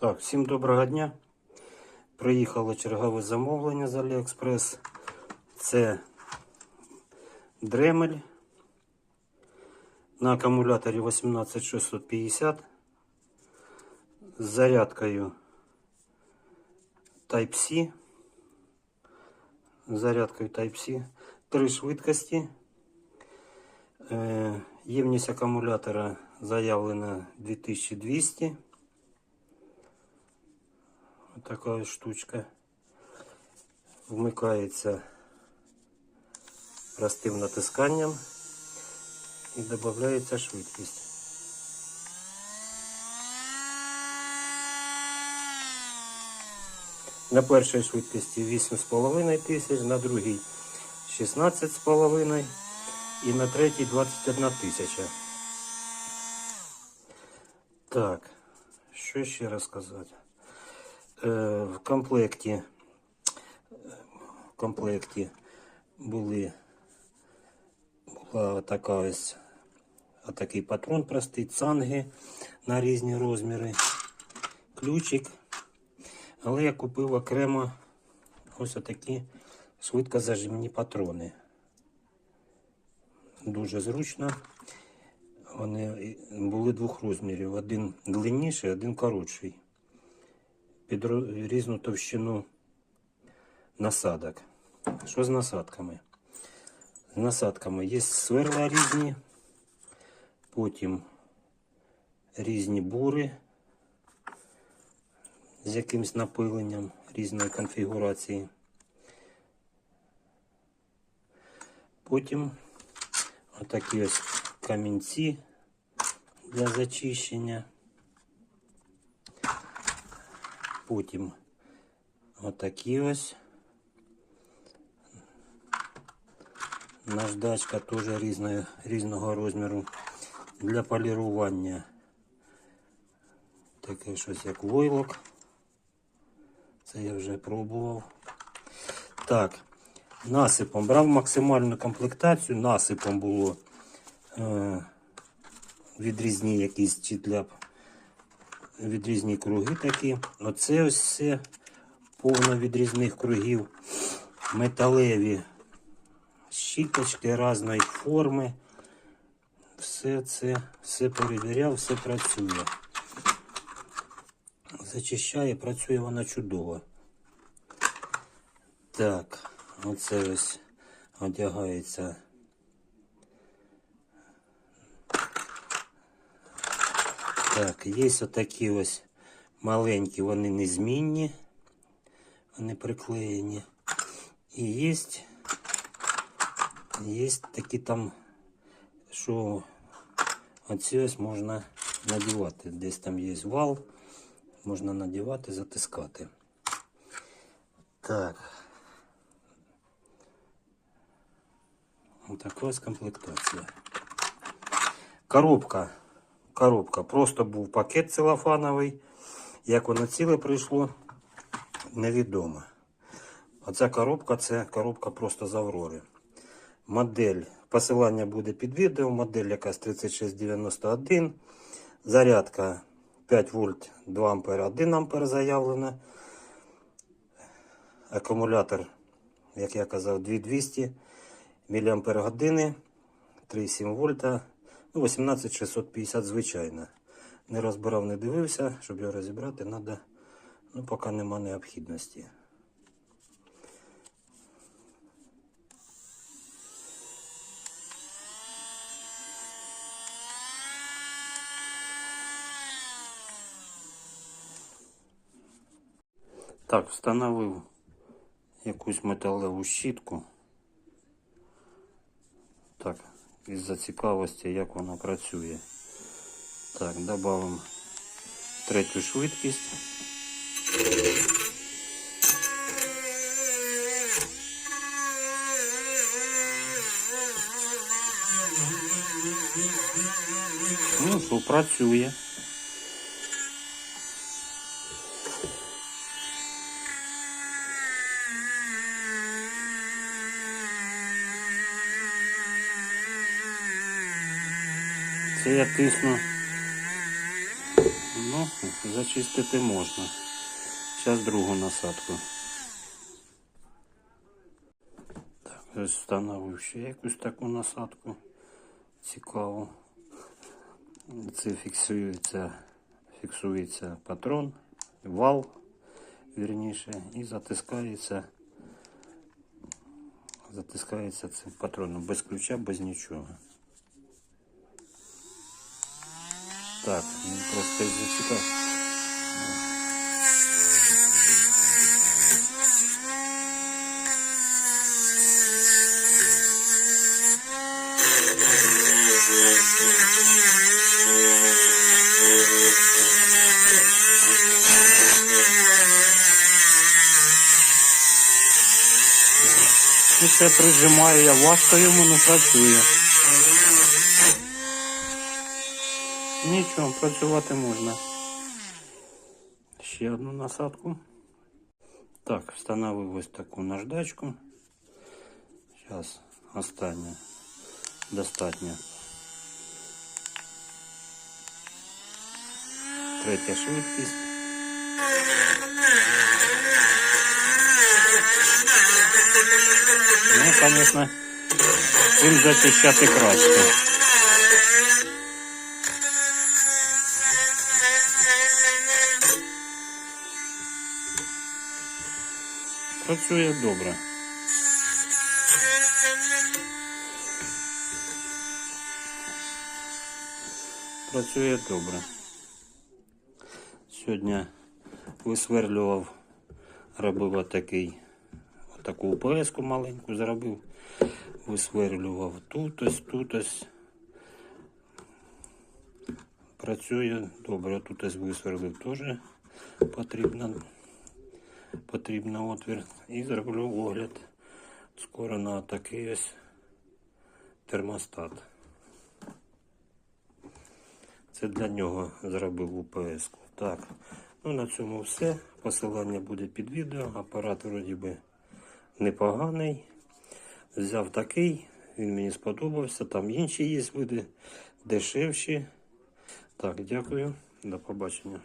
Так, всім доброго дня. Приїхало чергове замовлення з Аліекспрес. Це дремель на акумуляторі 18650 з зарядкою Type-C. Зарядкою Type-C. Три швидкості. Е, Ємність акумулятора заявлена 2200. Така штучка. Вмикається простим натисканням і додається швидкість. На першій швидкості 8,5 тисяч, на другій 16,5 і на третій 21 тисяча. Так, що ще розказати? Е, в комплекті в комплекті були була така ось такий патрон простий, цанги на різні розміри, ключик. Але я купив окремо ось такі швидкозажимні патрони. Дуже зручно. Вони були двох розмірів. Один длинніший, один коротший. Під різну товщину насадок. Що з насадками? З насадками є сверла різні, потім різні бури з якимось напиленням різної конфігурації. Потім отакі ось камінці для зачищення. Потім отакі ось. Наждачка теж різної, різного розміру для полірування. Таке щось як войлок. Це я вже пробував. Так, насипом. Брав максимальну комплектацію. Насипом було е, відрізні якісь чи для відрізні круги такі. Оце ось все повно відрізних кругів. Металеві щіточки різної форми. Все це, все перевіряв, все працює. Зачищає, працює вона чудово. Так, оце ось одягається. Так, є отакі ось маленькі, вони незмінні, вони приклеєні. І є, є такі там, що оці ось можна надівати. Десь там є вал, можна надівати, затискати. Так. Ось така ось комплектація. Коробка. Коробка. Просто був пакет целофановий. Як воно ціле прийшло, невідомо. Оця коробка це коробка просто з Аврори. Модель. Посилання буде під відео. Модель якась 3691. Зарядка 5 вольт 2 ампера 1 ампер заявлена. Акумулятор, як я казав, 2200 мАч, 3,7 вольта. Ну, 18650 звичайно. Не розбирав, не дивився, щоб його розібрати, треба, ну, поки нема необхідності. Так, встановив якусь металеву щітку. Так, із-за цікавості, як воно працює. Так, додамо третю швидкість. Ну що, працює. Це я тисну. Ну, зачистити можна. Зараз другу насадку. Так, встановив ще якусь таку насадку. Цікаву. Це фіксується, фіксується патрон, вал, вірніше, і затискається. Затискається цим патроном без ключа, без нічого. Так, він просто зацікав. І це прижимаю я важко йому не працює. Нічого, працювати можна. Ще одну насадку. Так, встановив ось таку наждачку. Зараз остання. Достатньо. Третя швидкість. Ну, конечно, цим зачищати краще. Працює добре. Працює добре. Сьогодні висверлював, робив отакий, отаку УПС-ку маленьку зробив, висверлював тут ось, тут ось. Працює добре, тут ось висверлив теж потрібно, потрібно отвір. І зроблю огляд скоро на такий ось термостат. Це для нього зробив УПС. Так, ну на цьому все. Посилання буде під відео. Апарат вроді би непоганий. Взяв такий, він мені сподобався. Там інші є види, дешевші. Так, дякую. До побачення.